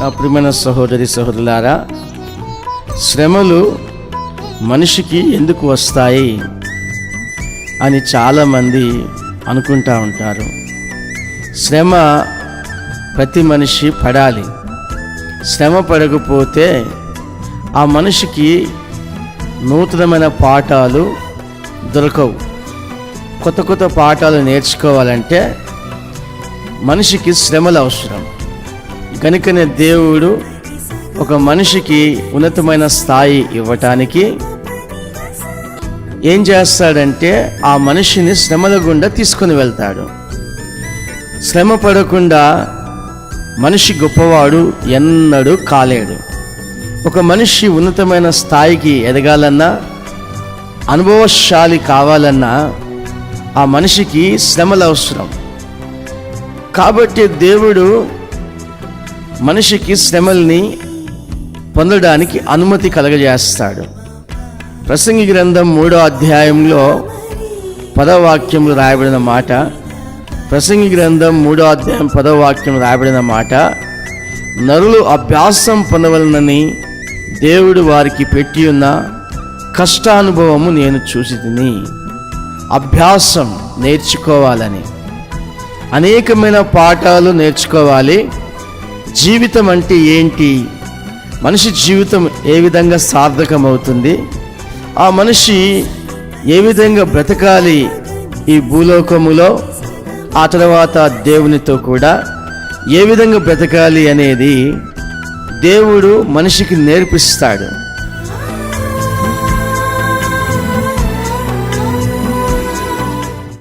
నా ప్రియమైన సహోదరి సహోదరులారా శ్రమలు మనిషికి ఎందుకు వస్తాయి అని చాలామంది అనుకుంటా ఉంటారు. శ్రమ ప్రతి మనిషి పడాలి. శ్రమ పడకపోతే ఆ మనిషికి నూతనమైన పాఠాలు దొరకవు. కొత్త కొత్త పాఠాలు నేర్చుకోవాలంటే మనిషికి శ్రమలు అవసరం. కనుకనే దేవుడు ఒక మనిషికి ఉన్నతమైన స్థాయి ఇవ్వటానికి ఏం చేస్తాడంటే ఆ మనిషిని శ్రమల గుండా తీసుకొని వెళ్తాడు. శ్రమ పడకుండా మనిషి గొప్పవాడు ఎన్నడూ కాలేడు. ఒక మనిషి ఉన్నతమైన స్థాయికి ఎదగాలన్నా అనుభవశాలి కావాలన్నా ఆ మనిషికి శ్రమలు అవసరం. కాబట్టి దేవుడు మనిషికి శ్రమల్ని పొందడానికి అనుమతి కలగజేస్తాడు. ప్రసంగి గ్రంథం మూడో అధ్యాయంలో పదవాక్యములు రాయబడిన మాట ప్రసంగి గ్రంథం మూడో అధ్యాయం పదవాక్యం రాయబడిన మాట నరులు అభ్యాసం పొందవలనని దేవుడు వారికి పెట్టి ఉన్న కష్టానుభవము నేను చూసి తిని అభ్యాసం నేర్చుకోవాలని అనేకమైన పాఠాలు నేర్చుకోవాలి జీవితం అంటే ఏంటి? మనిషి జీవితం ఏ విధంగా సార్థకమవుతుంది? ఆ మనిషి ఏ విధంగా బ్రతకాలి ఈ భూలోకములో? ఆ తర్వాత దేవునితో కూడా ఏ విధంగా బ్రతకాలి అనేది దేవుడు మనిషికి నేర్పిస్తాడు.